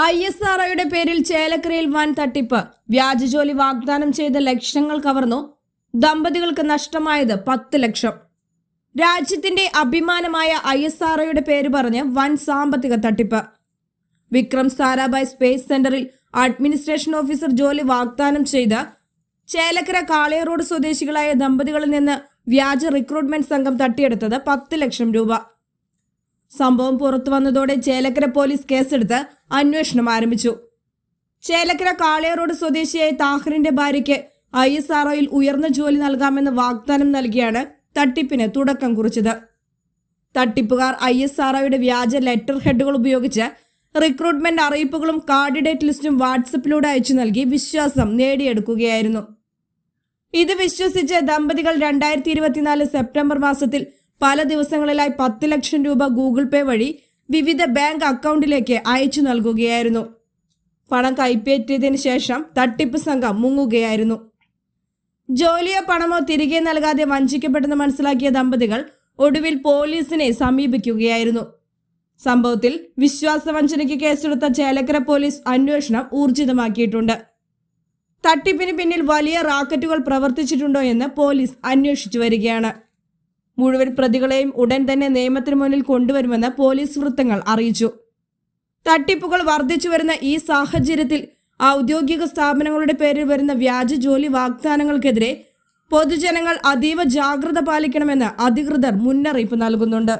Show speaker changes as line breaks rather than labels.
I S R ഒയുടെ പേരിൽ ചേലക്കരയിൽ വൻ തട്ടിപ്പ്. വ്യാജ ജോലി വാഗ്ദാനം ചെയ്ത ലക്ഷങ്ങൾ കവർന്നു. ദമ്പതികൾക്ക് നഷ്ടമായത് പത്ത് ലക്ഷം. രാജ്യത്തിന്റെ അഭിമാനമായ ഐ എസ് ആർ ഒയുടെ പേര് പറഞ്ഞ് വൻ സാമ്പത്തിക തട്ടിപ്പ്. വിക്രം സാരാഭായ് സ്പേസ് സെന്ററിൽ അഡ്മിനിസ്ട്രേഷൻ ഓഫീസർ ജോലി വാഗ്ദാനം ചെയ്ത ചേലക്കര കാളയറോഡ് സ്വദേശികളായ ദമ്പതികളിൽ നിന്ന് വ്യാജ റിക്രൂട്ട്മെന്റ് സംഘം തട്ടിയെടുത്തത് പത്ത് ലക്ഷം രൂപ. സംഭവം പുറത്തു വന്നതോടെ ചേലക്കര പോലീസ് കേസെടുത്ത് അന്വേഷണം ആരംഭിച്ചു. ചേലക്കര കാളയറോഡ് സ്വദേശിയായ താഹറിന്റെ ഭാര്യയ്ക്ക് ഐ എസ് ആർ ഉയർന്ന ജോലി നൽകാമെന്ന് വാഗ്ദാനം നൽകിയാണ് തട്ടിപ്പിന് തുടക്കം കുറിച്ചത്. തട്ടിപ്പുകാർ ഐ എസ് ആർ വ്യാജ ലെറ്റർ ഹെഡുകൾ ഉപയോഗിച്ച് റിക്രൂട്ട്മെന്റ് അറിയിപ്പുകളും കാർഡിഡേറ്റ് ലിസ്റ്റും വാട്സപ്പിലൂടെ അയച്ചു നൽകി വിശ്വാസം നേടിയെടുക്കുകയായിരുന്നു. ഇത് വിശ്വസിച്ച് ദമ്പതികൾ രണ്ടായിരത്തി ഇരുപത്തിനാല് സെപ്റ്റംബർ മാസത്തിൽ പല ദിവസങ്ങളിലായി പത്ത് ലക്ഷം രൂപ ഗൂഗിൾ പേ വഴി വിവിധ ബാങ്ക് അക്കൗണ്ടിലേക്ക് അയച്ചു നൽകുകയായിരുന്നു. പണം കൈപ്പേറ്റിയതിന് ശേഷം തട്ടിപ്പ് സംഘം മുങ്ങുകയായിരുന്നു. ജോലിയോ പണമോ തിരികെ നൽകാതെ വഞ്ചിക്കപ്പെട്ടെന്ന് മനസ്സിലാക്കിയ ദമ്പതികൾ ഒടുവിൽ പോലീസിനെ സമീപിക്കുകയായിരുന്നു. സംഭവത്തിൽ വിശ്വാസവഞ്ചനയ്ക്ക് കേസെടുത്ത ചേലക്കര പോലീസ് അന്വേഷണം ഊർജിതമാക്കിയിട്ടുണ്ട്. തട്ടിപ്പിന് പിന്നിൽ വലിയ റാക്കറ്റുകൾ പ്രവർത്തിച്ചിട്ടുണ്ടോ എന്ന് പോലീസ് അന്വേഷിച്ചു വരികയാണ്. മുഴുവൻ പ്രതികളെയും ഉടൻ തന്നെ നിയമത്തിന് മുന്നിൽ കൊണ്ടുവരുമെന്ന് പോലീസ് വൃത്തങ്ങൾ അറിയിച്ചു. തട്ടിപ്പുകൾ വർദ്ധിച്ചു വരുന്ന ഈ സാഹചര്യത്തിൽ ഔദ്യോഗിക സ്ഥാപനങ്ങളുടെ പേരിൽ വരുന്ന വ്യാജ ജോലി വാഗ്ദാനങ്ങൾക്കെതിരെ പൊതുജനങ്ങൾ അതീവ ജാഗ്രത പാലിക്കണമെന്ന് അധികൃതർ മുന്നറിയിപ്പ് നൽകുന്നുണ്ട്.